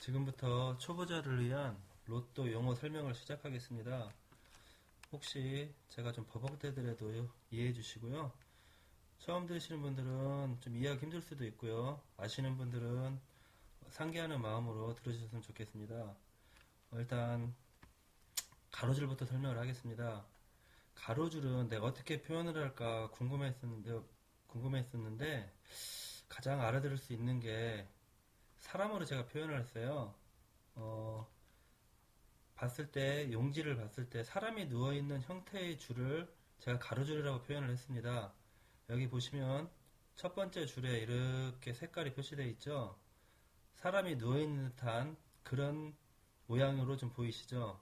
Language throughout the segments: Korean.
지금부터 초보자를 위한 로또 용어 설명을 시작하겠습니다. 혹시 제가 좀 버벅대더라도 이해해 주시고요. 처음 들으시는 분들은 좀 이해하기 힘들 수도 있고요. 아시는 분들은 상기하는 마음으로 들어주셨으면 좋겠습니다. 어, 일단 가로줄부터 설명을 하겠습니다. 가로줄은 내가 어떻게 표현을 할까 궁금했었는데, 궁금했었는데 가장 알아들을 수 있는 게 사람으로 제가 표현을 했어요. 어, 봤을 때, 용지를 봤을 때 사람이 누워있는 형태의 줄을 제가 가로줄이라고 표현을 했습니다. 여기 보시면 첫 번째 줄에 이렇게 색깔이 표시되어 있죠. 사람이 누워있는 듯한 그런 모양으로 좀 보이시죠?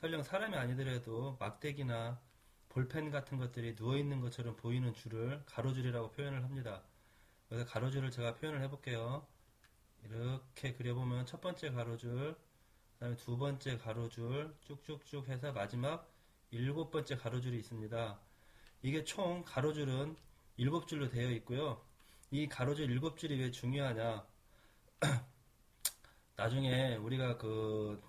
설령 사람이 아니더라도 막대기나 볼펜 같은 것들이 누워있는 것처럼 보이는 줄을 가로줄이라고 표현을 합니다. 여기서 가로줄을 제가 표현을 해볼게요. 이렇게 그려보면 첫 번째 가로줄, 그 다음에 두 번째 가로줄 쭉쭉쭉 해서 마지막 일곱 번째 가로줄이 있습니다. 이게 총 가로줄은 일곱 줄로 되어 있고요. 이 가로줄 일곱 줄이 왜 중요하냐? 나중에 우리가 그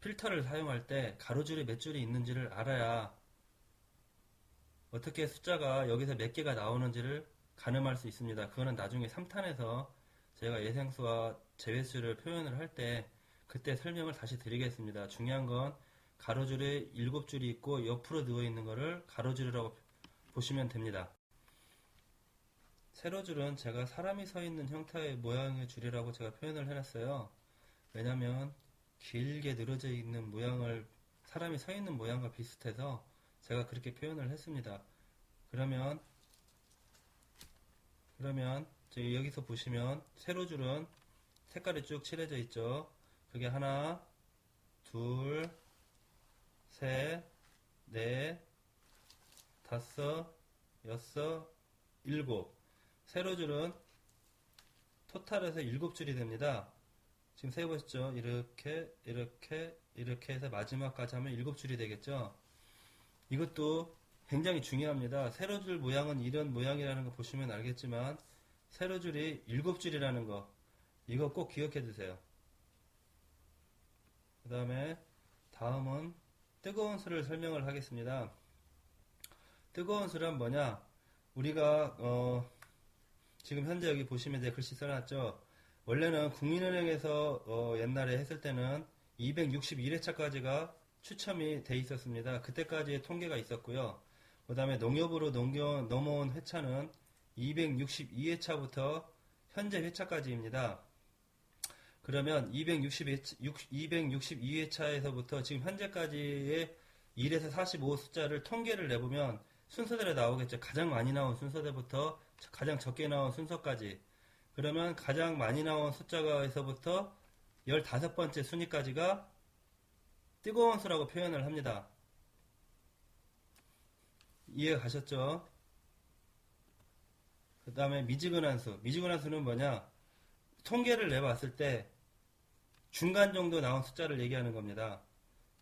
필터를 사용할 때 가로줄이 몇 줄이 있는지를 알아야 어떻게 숫자가 여기서 몇 개가 나오는지를 가늠할 수 있습니다. 그거는 나중에 3탄에서 제가 예생수와 제외수를 표현을 할 때 그때 설명을 다시 드리겠습니다. 중요한 건 가로줄에 7줄이 있고 옆으로 누워 있는 것을 가로줄이라고 보시면 됩니다. 세로줄은 제가 사람이 서 있는 형태의 모양의 줄이라고 제가 표현을 해놨어요. 왜냐면 길게 늘어져 있는 모양을 사람이 서 있는 모양과 비슷해서 제가 그렇게 표현을 했습니다. 그러면 그러면 저기 여기서 보시면 세로줄은 색깔이 쭉 칠해져 있죠. 그게 하나, 둘, 셋, 넷, 다섯, 여섯, 일곱. 세로줄은 토탈에서 일곱 줄이 됩니다. 지금 세보시죠. 이렇게, 이렇게, 이렇게 해서 마지막까지 하면 일곱 줄이 되겠죠. 이것도 굉장히 중요합니다. 세로줄 모양은 이런 모양이라는 거 보시면 알겠지만 세로 줄이 일곱 줄이라는 거 이거 꼭 기억해 두세요. 그 다음에 다음은 뜨거운 술을 설명을 하겠습니다. 뜨거운 술은 뭐냐? 우리가 어, 지금 현재 여기 보시면 제 글씨 써놨죠. 원래는 국민은행에서 어, 옛날에 했을 때는 261회차까지가 추첨이 돼 있었습니다. 그때까지의 통계가 있었고요. 그 다음에 농협으로 넘겨, 넘어온 회차는 262회차부터 현재 회차까지입니다. 그러면 262회 차에서부터 지금 현재까지의 1에서 45 숫자를 통계를 내보면 순서대로 나오겠죠. 가장 많이 나온 순서대부터 가장 적게 나온 순서까지. 그러면 가장 많이 나온 숫자가에서부터 15번째 순위까지가 뜨거운 수라고 표현을 합니다. 이해 가셨죠? 그 다음에 미지근한 수. 미지근한 수는 뭐냐? 통계를 내봤을 때 중간 정도 나온 숫자를 얘기하는 겁니다.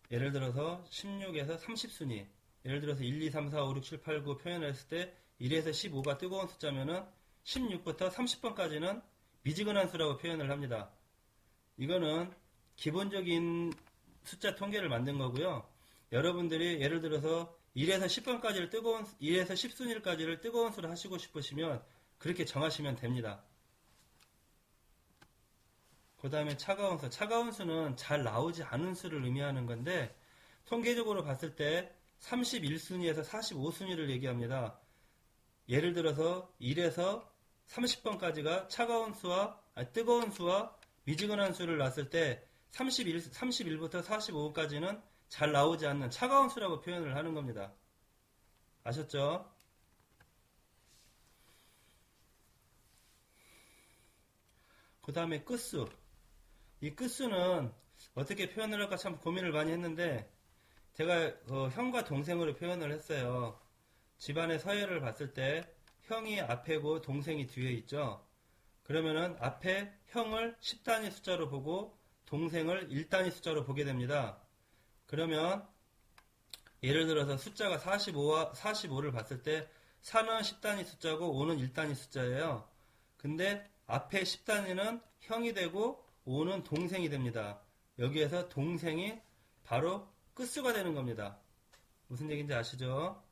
예를 들어서 16에서 30순위. 예를 들어서 1, 2, 3, 4, 5, 6, 7, 8, 9 표현을 했을 때 1에서 15가 뜨거운 숫자면은 16부터 30번까지는 미지근한 수라고 표현을 합니다. 이거는 기본적인 숫자 통계를 만든 거고요. 여러분들이 예를 들어서 1에서 10번까지를 뜨거운 1에서 10순위까지를 뜨거운 수를 하시고 싶으시면 그렇게 정하시면 됩니다. 그 다음에 차가운 수. 차가운 수는 잘 나오지 않은 수를 의미하는 건데 통계적으로 봤을 때 31순위에서 45순위를 얘기합니다. 예를 들어서 1에서 30번까지가 차가운 수와 아니, 뜨거운 수와 미지근한 수를 놨을 때 31, 31부터 45까지는 잘 나오지 않는 차가운 수라고 표현을 하는 겁니다. 아셨죠? 그 다음에 끝수. 이 끝수는 어떻게 표현을 할까 참 고민을 많이 했는데 제가 어, 형과 동생으로 표현을 했어요. 집안의 서열을 봤을 때 형이 앞에고 동생이 뒤에 있죠. 그러면은 앞에 형을 10단위 숫자로 보고 동생을 1단위 숫자로 보게 됩니다. 그러면 예를 들어서 숫자가 45와 45를 봤을 때 4는 10단위 숫자고 5는 1단위 숫자예요. 근데 앞에 10단위는 형이 되고 5는 동생이 됩니다. 여기에서 동생이 바로 끝수가 되는 겁니다. 무슨 얘기인지 아시죠?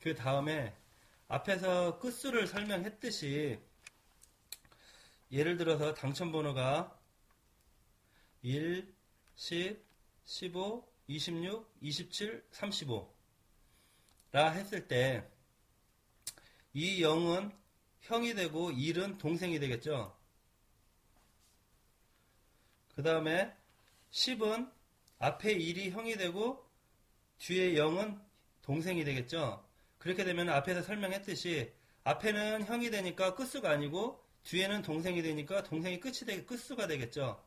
그 다음에 앞에서 끝수를 설명했듯이 예를 들어서 당첨번호가 1, 10, 15, 26, 27, 35라 했을 때 이 0은 형이 되고 1은 동생이 되겠죠. 그 다음에 10은 앞에 1이 형이 되고 뒤에 0은 동생이 되겠죠. 그렇게 되면 앞에서 설명했듯이 앞에는 형이 되니까 끝수가 아니고 뒤에는 동생이 되니까 동생이 끝이 되, 끝수가 되겠죠.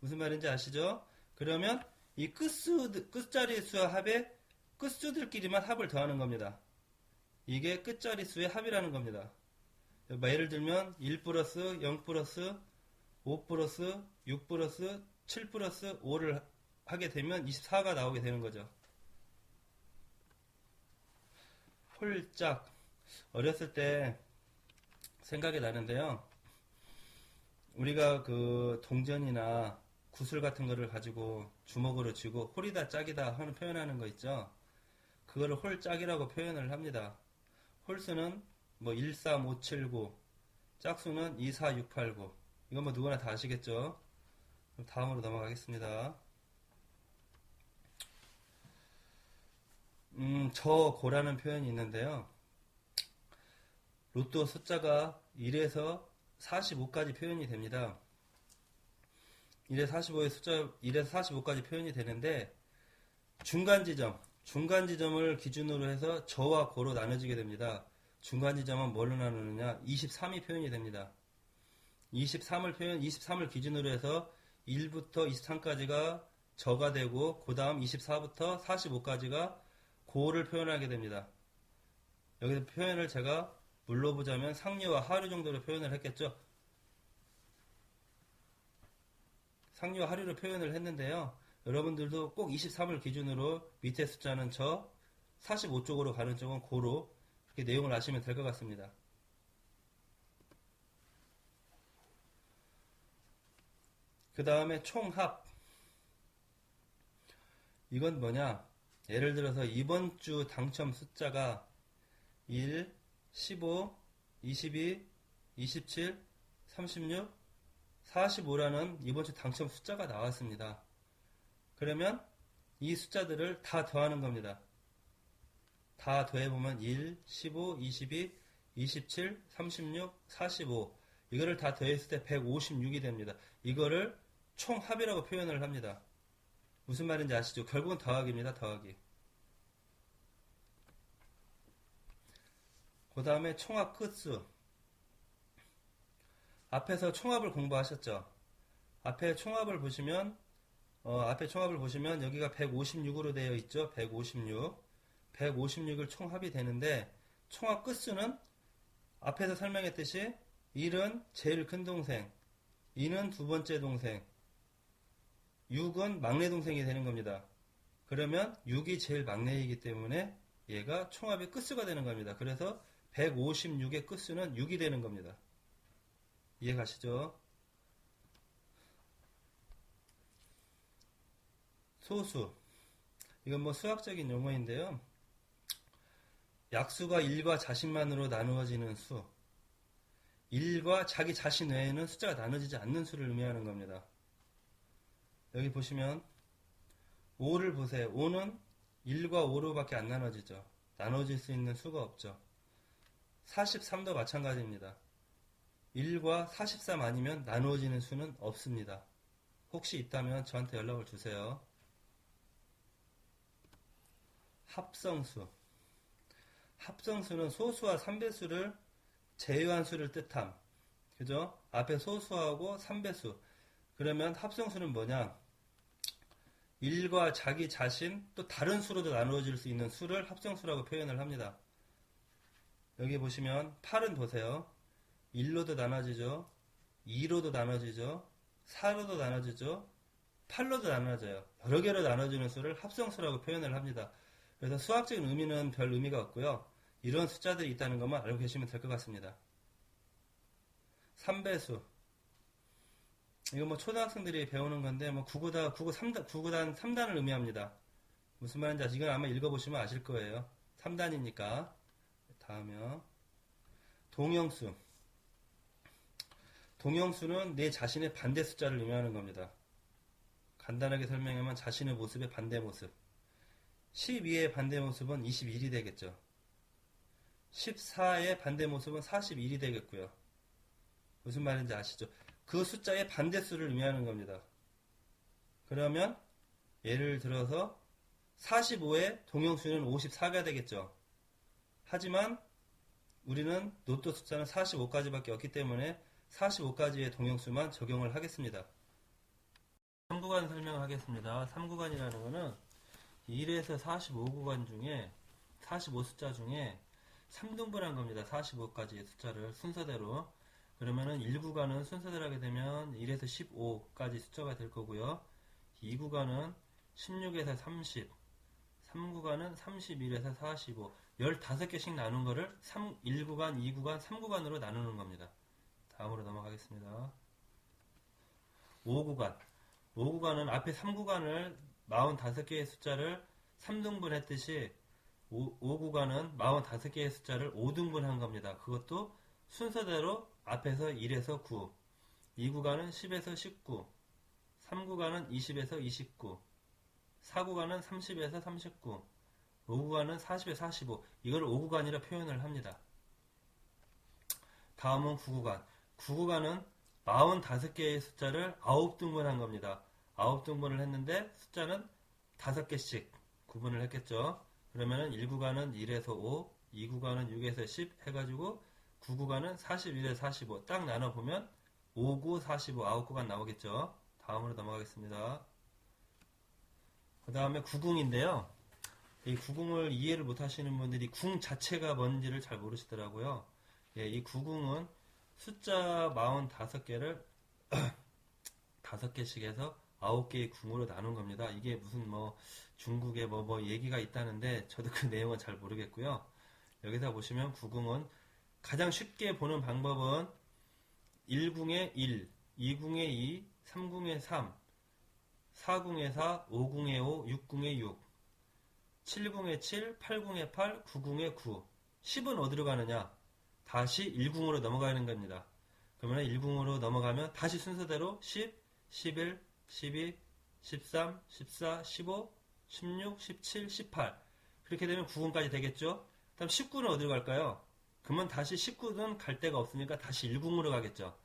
무슨 말인지 아시죠? 그러면 이 끝수, 끝자리 수와 합의 끝수들끼리만 합을 더하는 겁니다. 이게 끝자리 수의 합이라는 겁니다. 뭐 예를 들면 1 플러스 0 플러스 5 플러스 6 플러스 7 플러스 5를 하게 되면 24가 나오게 되는 거죠. 홀짝 어렸을 때 생각이 나는데요. 우리가 그 동전이나 구슬 같은 거를 가지고 주먹으로 쥐고 홀이다 짝이다 하는 표현하는 거 있죠. 그거를 홀짝이라고 표현을 합니다. 홀수는 뭐 13579, 짝수는 24689. 이건 뭐 누구나 다 아시겠죠? 다음으로 넘어가겠습니다. 음, 저고라는 표현이 있는데요. 로또 숫자가 1에서 45까지 표현이 됩니다. 1에서 45의 숫자, 1에서 45까지 표현이 되는데, 중간 지점, 중간 지점을 기준으로 해서 저와 고로 나눠지게 됩니다. 중간 지점은 뭘로 나누느냐? 23이 표현이 됩니다. 23을 표현, 23을 기준으로 해서 1부터 23까지가 저가 되고, 그 다음 24부터 45까지가 고를 표현하게 됩니다. 여기서 표현을 제가 물러보자면 상류와 하류 정도로 표현을 했겠죠. 상류와 하류로 표현을 했는데요. 여러분들도 꼭 23을 기준으로 밑에 숫자는 저, 45쪽으로 가는 쪽은 고로 이렇게 내용을 아시면 될 것 같습니다. 그 다음에 총합. 이건 뭐냐? 예를 들어서 이번 주 당첨 숫자가 1, 15, 22, 27, 36, 45라는 이번 주 당첨 숫자가 나왔습니다. 그러면 이 숫자들을 다 더하는 겁니다. 다 더해보면 1, 15, 22, 27, 36, 45 이거를 다 더했을 때 156이 됩니다. 이거를 총합이라고 표현을 합니다. 무슨 말인지 아시죠? 결국은 더하기입니다. 더하기. 그 다음에 총합 끝수. 앞에서 총합을 공부하셨죠? 앞에 총합을 보시면 어, 앞에 총합을 보시면 여기가 156으로 되어 있죠. 156. 156을 총합이 되는데 총합 끝수는 앞에서 설명했듯이 1은 제일 큰 동생, 2는 두 번째 동생, 6은 막내 동생이 되는 겁니다. 그러면 6이 제일 막내이기 때문에 얘가 총합의 끝수가 되는 겁니다. 그래서 156의 끝수는 6이 되는 겁니다. 이해 가시죠? 소수. 이건 뭐 수학적인 용어인데요. 약수가 1과 자신만으로 나누어지는 수. 1과 자기 자신 외에는 숫자가 나눠지지 않는 수를 의미하는 겁니다. 여기 보시면 5를 보세요. 5는 1과 5로밖에 안 나눠지죠. 나눠질 수 있는 수가 없죠. 43도 마찬가지입니다. 1과 43 아니면 나누어지는 수는 없습니다. 혹시 있다면 저한테 연락을 주세요. 합성수. 합성수는 소수와 3배수를 제외한 수를 뜻함. 그죠? 앞에 소수하고 3배수. 그러면 합성수는 뭐냐? 1과 자기 자신 또 다른 수로도 나누어질 수 있는 수를 합성수라고 표현을 합니다. 여기 보시면 8은 보세요. 1로도 나눠지죠. 2로도 나눠지죠. 4로도 나눠지죠. 8로도 나눠져요. 여러 개로 나눠지는 수를 합성수라고 표현을 합니다. 그래서 수학적인 의미는 별 의미가 없고요. 이런 숫자들이 있다는 것만 알고 계시면 될 것 같습니다. 3배수. 이거 뭐 초등학생들이 배우는 건데 뭐 국어다 국어 3단 국어단 3단을 의미합니다. 무슨 말인지 아시- 이건 아마 읽어보시면 아실 거예요. 3단이니까. 다음이요. 동형수. 동형수는 내 자신의 반대 숫자를 의미하는 겁니다. 간단하게 설명하면 자신의 모습의 반대 모습. 12의 반대 모습은 21이 되겠죠. 14의 반대 모습은 41이 되겠고요. 무슨 말인지 아시죠? 그 숫자의 반대수를 의미하는 겁니다. 그러면 예를 들어서 45의 동형수는 54가 되겠죠. 하지만 우리는 로또 숫자는 45까지밖에 없기 때문에 45까지의 동형수만 적용을 하겠습니다. 3구간 설명하겠습니다. 3구간이라는 것은 1에서 45구간 중에 45 숫자 중에 3등분한 겁니다. 45까지의 숫자를 순서대로. 그러면은 1구간은 순서대로 하게 되면 1에서 15까지 숫자가 될 거고요. 2구간은 16에서 30, 3구간은 31에서 45, 15개씩 나눈 거를 3, 1구간, 2구간, 3구간으로 나누는 겁니다. 다음으로 넘어가겠습니다. 5구간. 5구간은 앞에 3구간을 45개의 숫자를 3등분 했듯이 5, 5구간은 45개의 숫자를 5등분 한 겁니다. 그것도 순서대로 앞에서 1에서 9, 2구간은 10에서 19, 3구간은 20에서 29, 4구간은 30에서 39, 5구간은 40에서 45. 이걸 5구간이라 표현을 합니다. 다음은 9구간. 9구간은 45개의 숫자를 9등분한 겁니다. 9등분을 했는데 숫자는 5개씩 구분을 했겠죠. 그러면은 1구간은 1에서 5, 2구간은 6에서 10 해가지고 9구간은 41에서 45. 딱 나눠보면 5, 9, 45, 9구간 나오겠죠. 다음으로 넘어가겠습니다. 그 다음에 구궁인데요. 이 구궁을 이해를 못 하시는 분들이 궁 자체가 뭔지를 잘 모르시더라고요. 예, 이 구궁은 숫자 45개를 5개씩 해서 9개의 궁으로 나눈 겁니다. 이게 무슨 뭐 중국에 뭐, 뭐 얘기가 있다는데 저도 그 내용은 잘 모르겠고요. 여기서 보시면 구궁은 가장 쉽게 보는 방법은 1궁에 1, 2궁에 2, 3궁에 3, 4궁에 4, 5궁에 5, 6궁에 6, 7궁에 7, 8궁에 8, 9궁에 9. 10은 어디로 가느냐? 다시 1궁으로 넘어가는 겁니다. 그러면 1궁으로 넘어가면 다시 순서대로 10, 11, 12, 13, 14, 15, 16, 17, 18. 그렇게 되면 9궁까지 되겠죠? 다음 19는 어디로 갈까요? 그러면 다시 19는 갈 데가 없으니까 다시 1궁으로 가겠죠.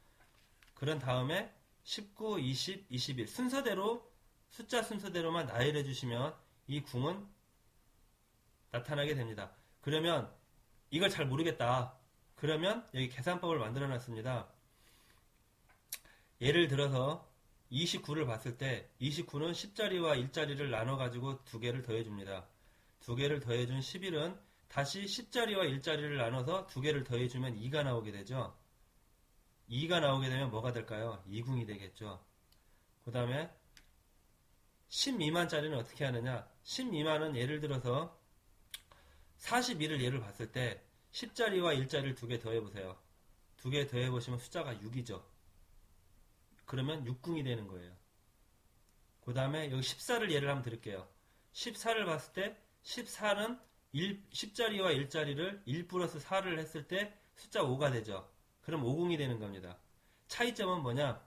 그런 다음에 19, 20, 21 순서대로 숫자 순서대로만 나열해 주시면 이 궁은 나타나게 됩니다. 그러면 이걸 잘 모르겠다. 그러면 여기 계산법을 만들어 놨습니다. 예를 들어서 29를 봤을 때 29는 10자리와 1자리를 나눠 가지고 두 개를 더해 줍니다. 두 개를 더해 준 11은 다시 10자리와 1자리를 나눠서 두 개를 더해 주면 2가 나오게 되죠. 2가 나오게 되면 뭐가 될까요? 2궁이 되겠죠. 그 다음에 10 미만짜리는 어떻게 하느냐? 10 미만은 예를 들어서 42를 예를 봤을 때 10자리와 1자리를 두 개 더해 보세요. 두 개 더해 보시면 숫자가 6이죠. 그러면 6궁이 되는 거예요. 그 다음에 여기 14를 예를 한번 드릴게요. 14를 봤을 때 14는 1, 10자리와 1자리를 1 플러스 4를 했을 때 숫자 5가 되죠. 그럼 5궁이 되는 겁니다. 차이점은 뭐냐?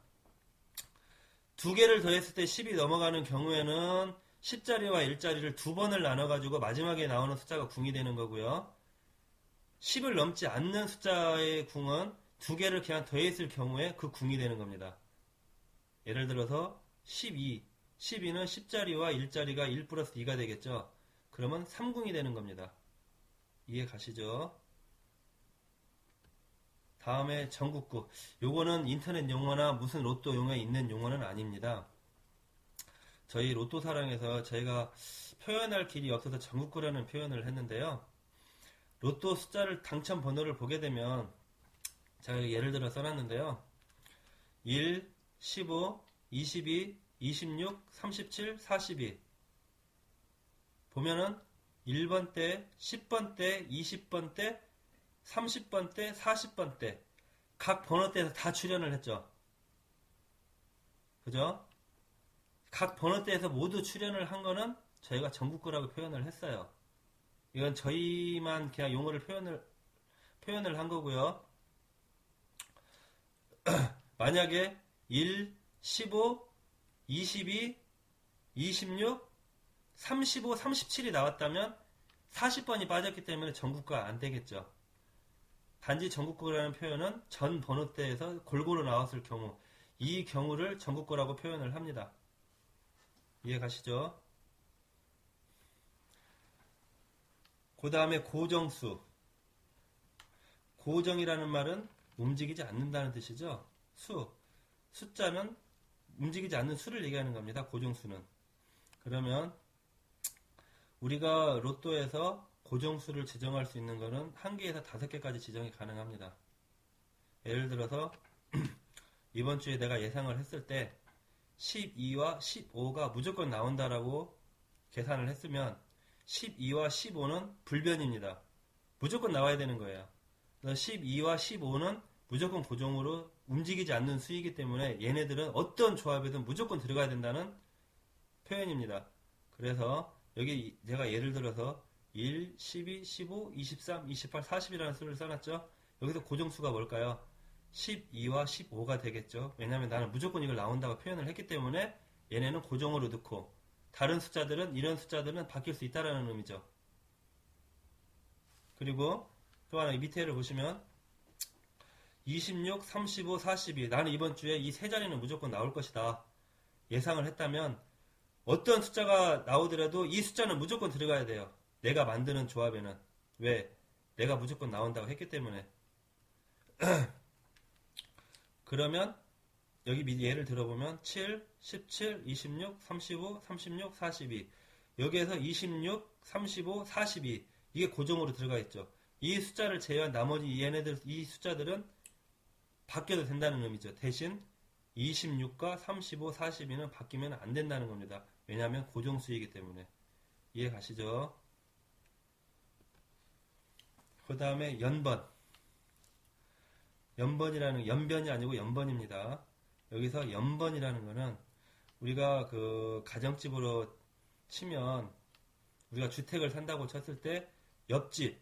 두 개를 더했을 때 10이 넘어가는 경우에는 10자리와 1자리를 두 번을 나눠가지고 마지막에 나오는 숫자가 궁이 되는 거고요. 10을 넘지 않는 숫자의 궁은 두 개를 그냥 더했을 경우에 그 궁이 되는 겁니다. 예를 들어서 12, 12는 10자리와 1자리가 1 플러스 2가 되겠죠. 그러면 3궁이 되는 겁니다. 이해 가시죠? 다음에 전국구. 요거는 인터넷 용어나 무슨 로또 용어에 있는 용어는 아닙니다. 저희 로또 사랑에서 저희가 표현할 길이 없어서 전국구라는 표현을 했는데요. 로또 숫자를 당첨 번호를 보게 되면 제가 예를 들어 써놨는데요. 1, 15, 22, 26, 37, 42 보면은 1번 때, 10번 때, 20번 때, 30번 때, 40번 때각 번호대에서 다 출연을 했죠. 그죠? 각 번호대에서 모두 출연을 한 거는 저희가 전국구라고 표현을 했어요. 이건 저희만 그냥 용어를 표현을 표현을 한 거고요. 만약에 1, 15, 22, 26, 35, 37이 나왔다면 40번이 빠졌기 때문에 전국구가 안 되겠죠. 단지 전국구라는 표현은 전 번호대에서 골고루 나왔을 경우 이 경우를 전국구라고 표현을 합니다. 이해 가시죠? 그 다음에 고정수. 고정이라는 말은 움직이지 않는다는 뜻이죠. 수. 숫자는 움직이지 않는 수를 얘기하는 겁니다. 고정수는. 그러면 우리가 로또에서 고정수를 지정할 수 있는 것은 한 개에서 다섯 개까지 지정이 가능합니다. 예를 들어서 이번 주에 내가 예상을 했을 때 12와 15가 무조건 나온다라고 계산을 했으면 12와 15는 불변입니다. 무조건 나와야 되는 거예요. 그래서 12와 15는 무조건 고정으로 움직이지 않는 수이기 때문에 얘네들은 어떤 조합에든 무조건 들어가야 된다는 표현입니다. 그래서 여기 제가 예를 들어서 1, 12, 15, 23, 28, 40이라는 수를 써놨죠. 여기서 고정수가 뭘까요? 12와 15가 되겠죠. 왜냐하면 나는 무조건 이걸 나온다고 표현을 했기 때문에 얘네는 고정으로 넣고 다른 숫자들은 이런 숫자들은 바뀔 수 있다라는 의미죠. 그리고 또 하나 밑에를 보시면 26, 35, 42 나는 이번 주에 이 세 자리는 무조건 나올 것이다. 예상을 했다면 어떤 숫자가 나오더라도 이 숫자는 무조건 들어가야 돼요. 내가 만드는 조합에는. 왜? 내가 무조건 나온다고 했기 때문에. 그러면 여기 예를 들어보면 7, 17, 26, 35, 36, 42 여기에서 26, 35, 42 이게 고정으로 들어가 있죠. 이 숫자를 제외한 나머지 얘네들 이 숫자들은 바뀌어도 된다는 의미죠. 대신 26과 35, 42는 바뀌면 안 된다는 겁니다. 왜냐하면 고정수이기 때문에 이해 가시죠? 그 다음에 연번 연번이라는 연변이 아니고 연번입니다. 여기서 연번이라는 거는 우리가 그 가정집으로 치면 우리가 주택을 산다고 쳤을 때 옆집,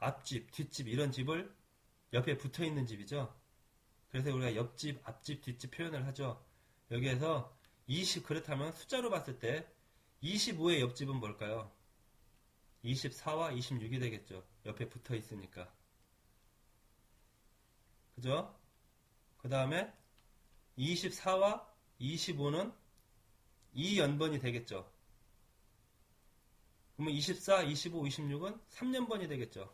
앞집, 뒷집 이런 집을 옆에 붙어 있는 집이죠. 그래서 우리가 옆집, 앞집, 뒷집 표현을 하죠. 여기에서 20 그렇다면 숫자로 봤을 때 25의 옆집은 뭘까요? 24와 26이 되겠죠. 옆에 붙어 있으니까. 그죠? 그 다음에 24와 25는 2연번이 되겠죠. 그러면 24, 25, 26은 3년번이 되겠죠.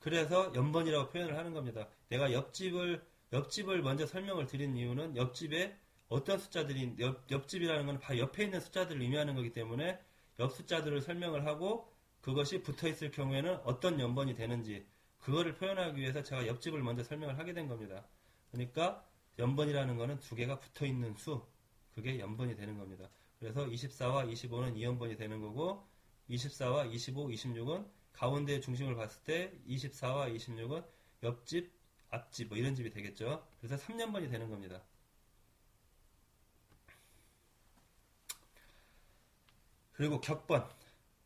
그래서 연번이라고 표현을 하는 겁니다. 내가 옆집을 옆집을 먼저 설명을 드린 이유는 옆집에 어떤 숫자들이 옆, 옆집이라는 건 바로 옆에 있는 숫자들을 의미하는 거기 때문에 옆 숫자들을 설명을 하고 그것이 붙어 있을 경우에는 어떤 연번이 되는지 그거를 표현하기 위해서 제가 옆집을 먼저 설명을 하게 된 겁니다. 그러니까 연번이라는 거는 두 개가 붙어 있는 수 그게 연번이 되는 겁니다. 그래서 24와 25는 2연번이 되는 거고 24와 25, 26은 가운데 중심을 봤을 때 24와 26은 옆집, 앞집 뭐 이런 집이 되겠죠. 그래서 3년번이 되는 겁니다. 그리고 격번.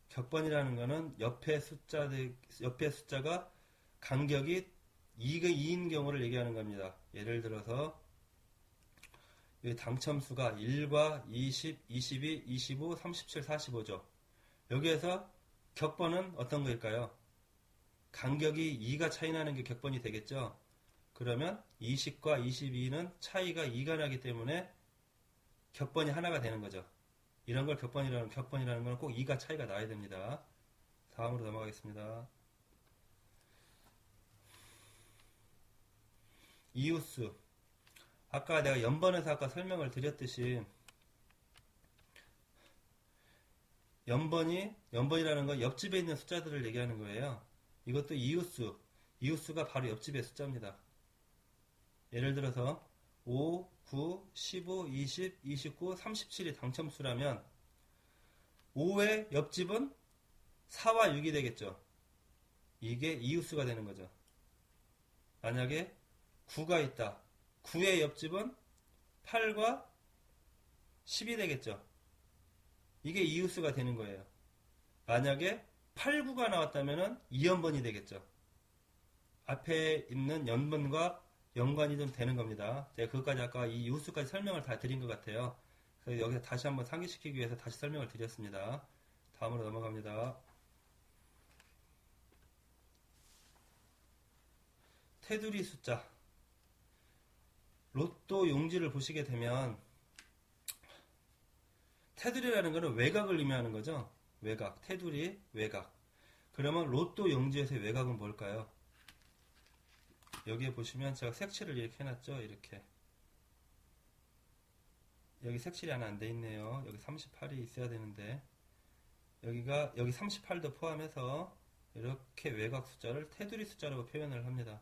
격번이라는 거는 옆에 숫자들, 옆에 숫자가 간격이 2인 경우를 얘기하는 겁니다. 예를 들어서 당첨수가 1과 20, 22, 25, 37, 45죠. 여기에서 격번은 어떤 거일까요? 간격이 2가 차이 나는 게 격번이 되겠죠. 그러면 20과 22는 차이가 2가 나기 때문에 격번이 하나가 되는 거죠. 이런 걸 격번이라는 격번이라는 건 꼭 2가 차이가 나야 됩니다. 다음으로 넘어가겠습니다. 이웃수 아까 내가 연번에서 아까 설명을 드렸듯이 연번이 연번이라는 건 옆집에 있는 숫자들을 얘기하는 거예요. 이것도 이웃수 이웃수가 바로 옆집의 숫자입니다. 예를 들어서 5, 9, 15, 20, 29, 37이 당첨수라면 5의 옆집은 4와 6이 되겠죠. 이게 이웃수가 되는 거죠. 만약에 9가 있다. 9의 옆집은 8과 10이 되겠죠. 이게 이웃수가 되는 거예요. 만약에 8, 9가 나왔다면 2연번이 되겠죠. 앞에 있는 연번과 연관이 좀 되는 겁니다. 제가 그것까지 아까 이 이웃수까지 설명을 다 드린 것 같아요. 그래서 여기서 다시 한번 상기시키기 위해서 다시 설명을 드렸습니다. 다음으로 넘어갑니다. 테두리 숫자. 로또 용지를 보시게 되면 테두리라는 것은 외곽을 의미하는 거죠. 외곽, 테두리, 외곽. 그러면 로또 용지에서의 외곽은 뭘까요? 여기에 보시면 제가 색칠을 이렇게 해놨죠. 이렇게. 여기 색칠이 하나 안 돼 있네요. 여기 38이 있어야 되는데 여기가 여기 38도 포함해서 이렇게 외곽 숫자를 테두리 숫자라고 표현을 합니다.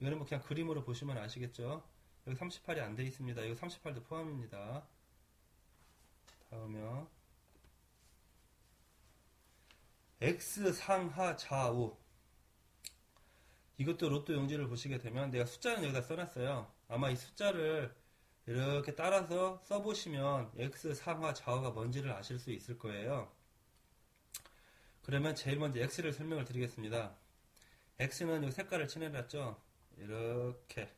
이거는 뭐 그냥 그림으로 보시면 아시겠죠? 여기 38이 안 돼 있습니다. 여기 38도 포함입니다. 다음에 X 상하 좌우 이것도 로또 용지를 보시게 되면 내가 숫자는 여기다 써놨어요. 아마 이 숫자를 이렇게 따라서 써보시면 X 상하 좌우가 뭔지를 아실 수 있을 거예요. 그러면 제일 먼저 X를 설명을 드리겠습니다. X는 이 색깔을 칠해놨죠. 이렇게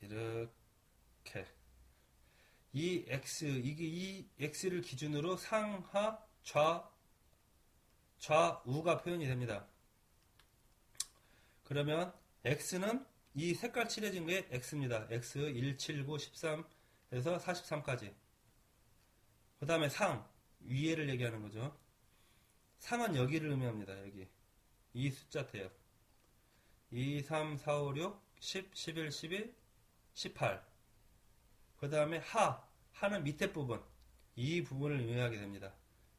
이렇게 이 X 이게 이 X를 기준으로 상하 좌 좌우가 표현이 됩니다. 그러면 X는 이 색깔 칠해진 게 X입니다. X 1, 7, 9, 13에서 43까지. 그 다음에 상 위에를 얘기하는 거죠. 상은 여기를 의미합니다. 여기 이 숫자 대요. 2, 3, 4, 5, 6, 10, 11, 12, 18. 그 다음에 하, 하는 밑에 부분. 이 부분을 의미하게 됩니다.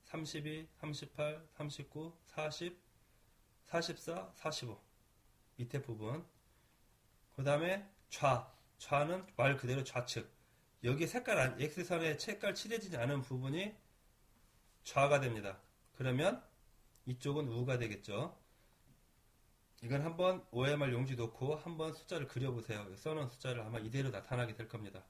32, 38, 39, 40, 44, 45. 밑에 부분. 그 다음에 좌. 좌는 말 그대로 좌측. 여기 색깔, 안, X선에 색깔 칠해지지 않은 부분이 좌가 됩니다. 그러면 이쪽은 우가 되겠죠. 이건 한번 OMR 용지 놓고 한번 숫자를 그려보세요. 써놓은 숫자를 아마 이대로 나타나게 될 겁니다.